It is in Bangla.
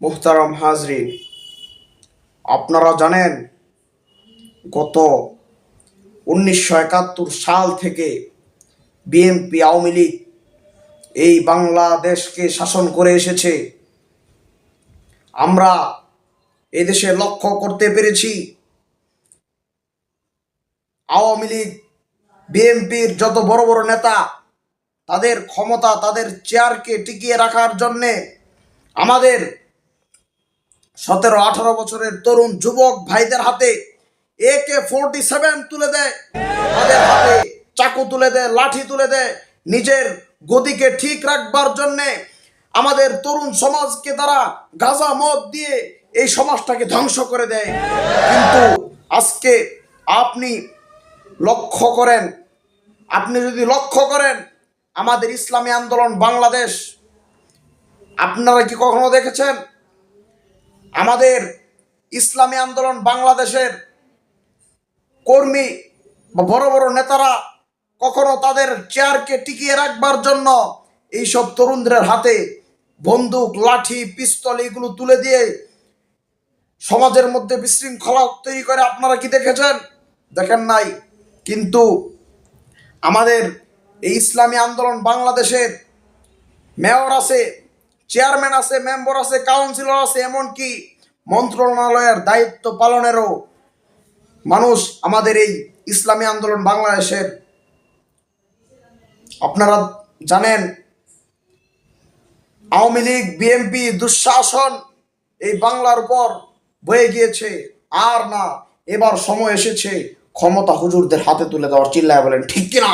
মুহতারাম হাজরিন আপনারা জানেন গত উনিশশো একাত্তর সাল থেকে বিএনপি আওয়ামী লীগ এই বাংলাদেশকে শাসন করে এসেছে। আমরা এদেশে লক্ষ্য করতে পেরেছি, আওয়ামী লীগ, বিএনপির যত বড় বড় নেতা, তাদের ক্ষমতা, তাদের চেয়ারকে টিকিয়ে রাখার জন্যে আমাদের সতেরো, আঠারো বছরের তরুণ যুবক ভাইদের হাতে একে ফোরটি সেভেন তুলে দেয়। তাদের হাতে চাকু তুলে দেয়, লাঠি তুলে দেয়। নিজের গদিকে ঠিক রাখবার জন্যে আমাদের তরুণ সমাজকে তারা গাঁজা মদ দিয়ে এই সমাজটাকে ধ্বংস করে দেয়। কিন্তু আজকে আপনি লক্ষ্য করেন, আপনি যদি লক্ষ্য করেন, আমাদের ইসলামী আন্দোলন বাংলাদেশ, আপনারা কি কখনো দেখেছেন? আমাদের ইসলামী আন্দোলন বাংলাদেশের কর্মী বা বড় বড় নেতারা কখনো তাদের চেয়ারকে টিকিয়ে রাখবার জন্য এইসব তরুণদের হাতে বন্দুক, লাঠি, পিস্তল এগুলো তুলে দিয়ে সমাজের মধ্যে বিশৃঙ্খলা তৈরি করে আপনারা কি দেখেছেন? দেখেন নাই। কিন্তু আমাদের এই ইসলামী আন্দোলন বাংলাদেশের মেয়র আছে চেয়ারম্যান আছে, মেম্বার আছে, কাউন্সিলর আছে, এমনকি মন্ত্রণালয়ের দায়িত্ব পালনেরও মানুষ আমাদের এই ইসলামী আন্দোলন বাংলাদেশের। আপনারা জানেন, আওয়ামী লীগ, বিএনপি দুঃশাসন এই বাংলার উপর বয়ে গিয়েছে। আর না, এবার সময় এসেছে ক্ষমতা হুজুরদের হাতে তুলে দেওয়ার। চিল্লায় বলেন, ঠিক কিনা?